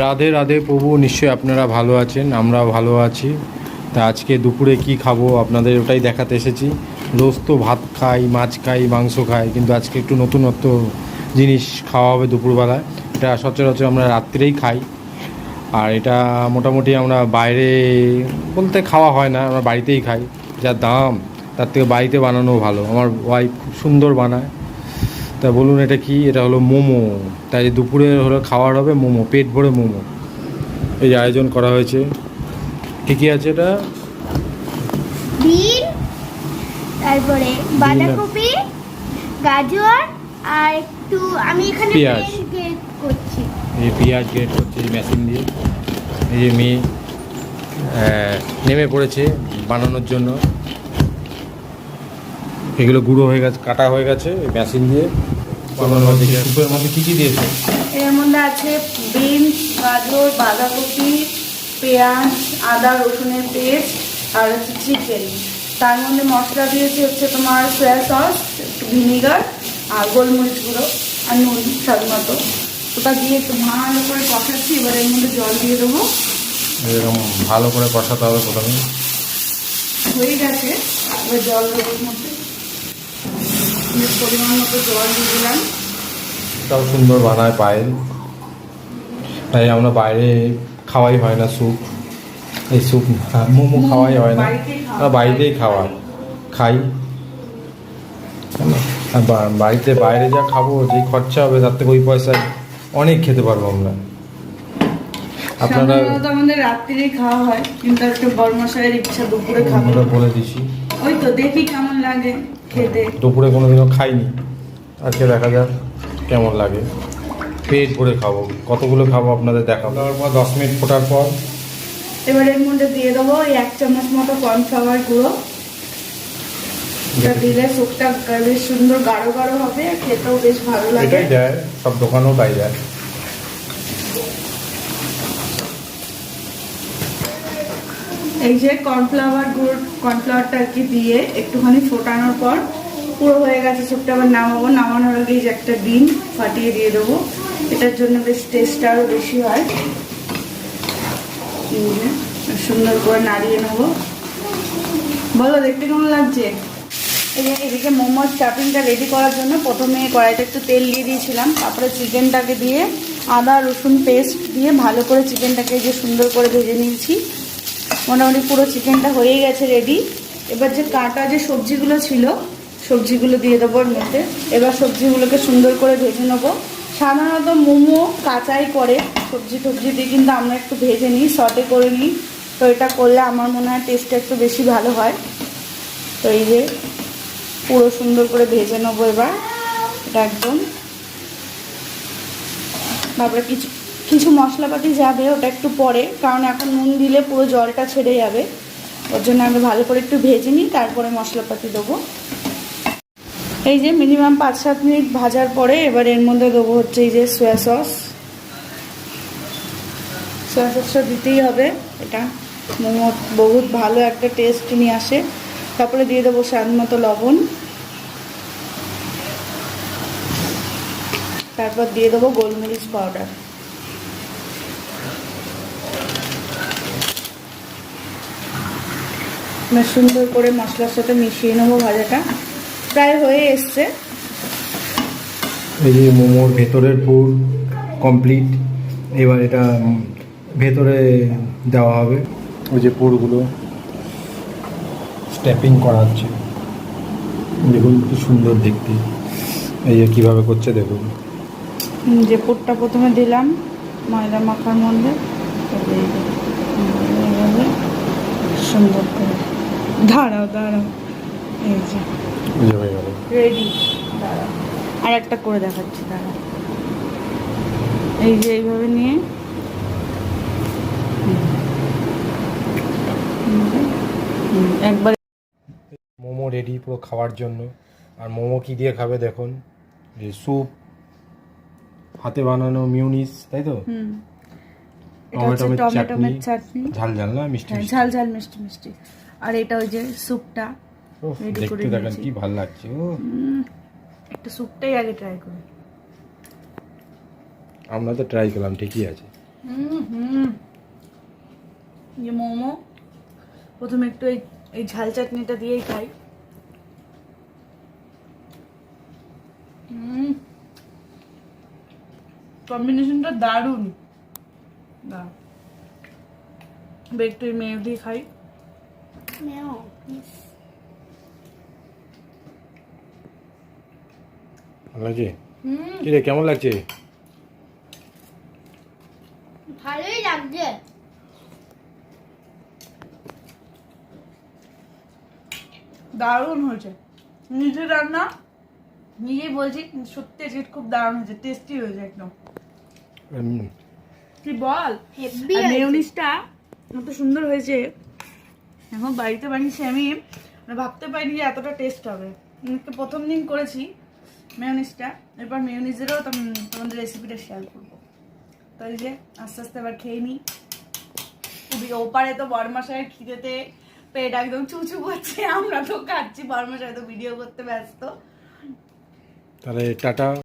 রাধে রাধে প্রভু, নিশ্চয়ই আপনারা ভালো আছেন আমরা ভালো আছি। তা আজকে দুপুরে কি খাব আপনাদের ওটাই দেখাতে এসেছি। রোজ তো ভাত খাই, মাছ খাই, মাংস খাই, কিন্তু আজকে একটু নতুনত্ব জিনিস খাওয়া হবে দুপুরবেলায় এটা সচরাচর আমরা রাত্রেই খাই। আর এটা মোটামুটি আমরা বাইরে বলতে খাওয়া হয় না, আমরা বাড়িতেই খাই। যা দাম, তার থেকে বাড়িতে বানানো ভালো। আমার ওয়াইফ খুব সুন্দর বানায়। তা বলুন এটা কি? এটা হলো মোমো। তাই দুপুরে হলো খাওয়ার হবে মোমো পেট ভরে মোমো। এই যে আয়োজন করা হয়েছে। কী কী আছে এটা? বিন তারপরে বাঁধাকপি গাজর আর একটু আমি এখানে পেঁয়াজ। গ্রেট করছি। এই পেঁয়াজ গ্রেট করছে মেশিন দিয়ে। এই যে মেয়ে নেমে পড়েছে বানানোর জন্য। এগুলো গুঁড়ো হয়ে গেছে কাটা হয়ে গেছে মেশিন দিয়ে। সুপের মধ্যে কী কী দিয়েছে? এর মধ্যে আছে বিনস গাজর বাঁধাকপি পেঁয়াজ আদা রসুনের পেস্ট আর হচ্ছে চিকেন। তার মধ্যে মশলা দিয়েছি হচ্ছে তোমার সয়া সস একটু ভিনিগার আর গোলমরিচ গুঁড়ো আর নুন স্বাদ মতো। ওটা দিয়ে একটু ভালো করে কষাচ্ছি এবার এর মধ্যে জল দিয়ে দেবো। এরকম ভালো করে কষাতে হবে প্রথমে। হয়ে গেছে এবার জল দেবো মধ্যে। পরিমাণ মতো জল দিয়ে দিলাম। তাও সুন্দর বানায় পায়েল। তাই আমরা বাইরে খাওয়াই হয় না স্যুপ। এই স্যুপ মোমো খাওয়াই হয় না। বাড়িতেই খাওয়া আমরা বাড়িতেই খাওয়া। খাই। বাড়িতে বাইরে যা খাব যে খরচা হবে তার থেকে ওই পয়সায় অনেক খেতে পারব আমরা। আপনারা আমাদের রাত্রিরেই খাওয়া হয় কিন্তু একটু বড় ইচ্ছা দুপুরে খাব। আমরা বলে দিছি। ওই তো দেখি কেমন লাগে খেতে। দুপুরে কোনোদিনও খাইনি। আজকে দেখা যাক কেমন লাগে। পেট ভরে খাব। কতগুলো খাব আপনাদের দেখাবো। তারপর দশ মিনিট ফোটার পর। এবার এর মধ্যে দিয়ে দেবো ওই এক চামচ মতো কর্নফ্লাওয়ার গুঁড়ো। এটা দিলে স্যুপটা বেশ সুন্দর গাঢ় গাঢ় হবে খেতেও বেশ ভালো লাগে। এটাই দেয় সব দোকানেও তাই দেয়। এই যে কর্নফ্লাওয়ার গুঁড়ো, কর্নফ্লাওয়ারটা আর কি দিয়ে একটুখানি ফোটানোর পর পুরো হয়ে গেছে স্যুপটা আবার নামাবো। নামানোর আগে যে একটা ডিম ফাটিয়ে দিয়ে দেবো। এটার জন্য বেশ টেস্টটা আরও বেশি হয়। সুন্দর করে নাড়িয়ে নেব। বলো, দেখতে কেমন লাগছে? এই যে, এদিকে মোমোর স্টাফিংটা রেডি করার জন্য প্রথমে কড়াইতে একটু তেল দিয়ে দিয়েছিলাম। তারপরে চিকেনটাকে দিয়ে আদা, রসুন পেস্ট দিয়ে ভালো করে চিকেনটাকে যে সুন্দর করে ভেজে নিয়েছি। মোটামুটি পুরো চিকেনটা হয়ে গেছে রেডি এবার যে কাটা যে সবজিগুলো ছিল, সবজিগুলো দিয়ে দেবো এর মধ্যে। এবার সবজিগুলোকে সুন্দর করে ভেজে নেব। সাধারণত মোমো কাঁচাই করে সবজি টবজি দিয়ে কিন্তু আমরা একটু ভেজে নিই সটে করে নিই। তো এটা করলে আমার মনে হয় টেস্টটা একটু বেশি ভালো হয়। তো এই যে পুরো সুন্দর করে ভেজে নেব এবার, এটা একদম। তারপরে কিছু কিছু মশলাপাতি যাবে ওটা একটু পরে, কারণ এখন নুন দিলে পুরো জলটা ছেড়ে যাবে। ওর জন্য আমি ভালো করে একটু ভেজে নিই, তারপরে মশলাপাতি দেবো। এই যে মিনিমাম পাঁচ সাত মিনিট ভাজার পরে এবার এর মধ্যে দেবো হচ্ছে এই যে সোয়া সস সোয়া সসটা দিতেই হবে, এটা মোমো বহুত ভালো একটা টেস্ট নিয়ে আসে। তারপরে দিয়ে দেবো স্বাদ মতো লবণ। তারপর দিয়ে দেবো গোলমরিচ পাউডার বেশ সুন্দর করে মশলার সাথে মিশিয়ে নেব ভাজাটা। প্রায় হয়ে এসছে। এই যে মোমোর ভেতরের পুর কমপ্লিট এবার এটা ভেতরে দেওয়া হবে। ওই যে পুরগুলো স্ট্যাপিং করা হচ্ছে। দেখুন কি সুন্দর দেখতে। এই যে কীভাবে করছে দেখুন। যে পুরটা প্রথমে দিলাম ময়দা মাখার মধ্যে সুন্দর করে দাঁড়াও দাঁড়াও। এই যে। রেডি দাঁড়াও। আর একটা করে দেখাচ্ছি দাঁড়াও। এই যে এইভাবে নিয়ে। একবার। মোমো রেডি পুরো খাওয়ার জন্য। আর মোমো কি দিয়ে খাবে দেখুন। যে স্যুপ হাতে বানানো মিউনিস তাই তো? টমেটোমের চাটনি। ঝাল ঝাল না মিষ্টি হ্যাঁ, মিষ্টি? ঝাল ঝাল মিষ্টি মিষ্টি। আর এটা ওই যে স্যুপটা করে দেখতে দেখেন কি ভালো লাগছে ও একটা স্যুপটাই আগে ট্রাই করি। আমরা তো ট্রাই করলাম ঠিকই আছে। হুম হুম। যে মোমো প্রথমে একটু এই এই ঝাল চাটনিটা দিয়েই খাই। হুম। কম্বিনেশনটা দারুণ। এবার একটু মেয়ে দিয়ে খাই। নেও ভালো লাগছে? হুম। কি রে কেমন লাগছে? ভালোই লাগছে। দারুণ হয়েছে। নিজে রান্না নিজেই বলছি সত্যি আজকে খুব দারুণ হয়েছে টেস্টি হয়েছে একদম। কি বল? মেয়নিসটা এত সুন্দর হয়েছে এখন বাড়িতে বানিয়েছি আমি। মানে ভাবতে পারিনি যে এতটা টেস্ট হবে। প্রথম দিন করেছি মেয়নিসটা এরপর মেয়নিজেরও তোমাদের রেসিপিটা শেয়ার করব। তো এই যে, আস্তে আস্তে আবার খেয়ে নিই। খুবই ওপারে তো বরমাসায় খিদেতে পেট একদম চুচু করছে। আমরা তো খাচ্ছি বরমাসায় তো ভিডিও করতে ব্যস্ত। তাহলে টাটা।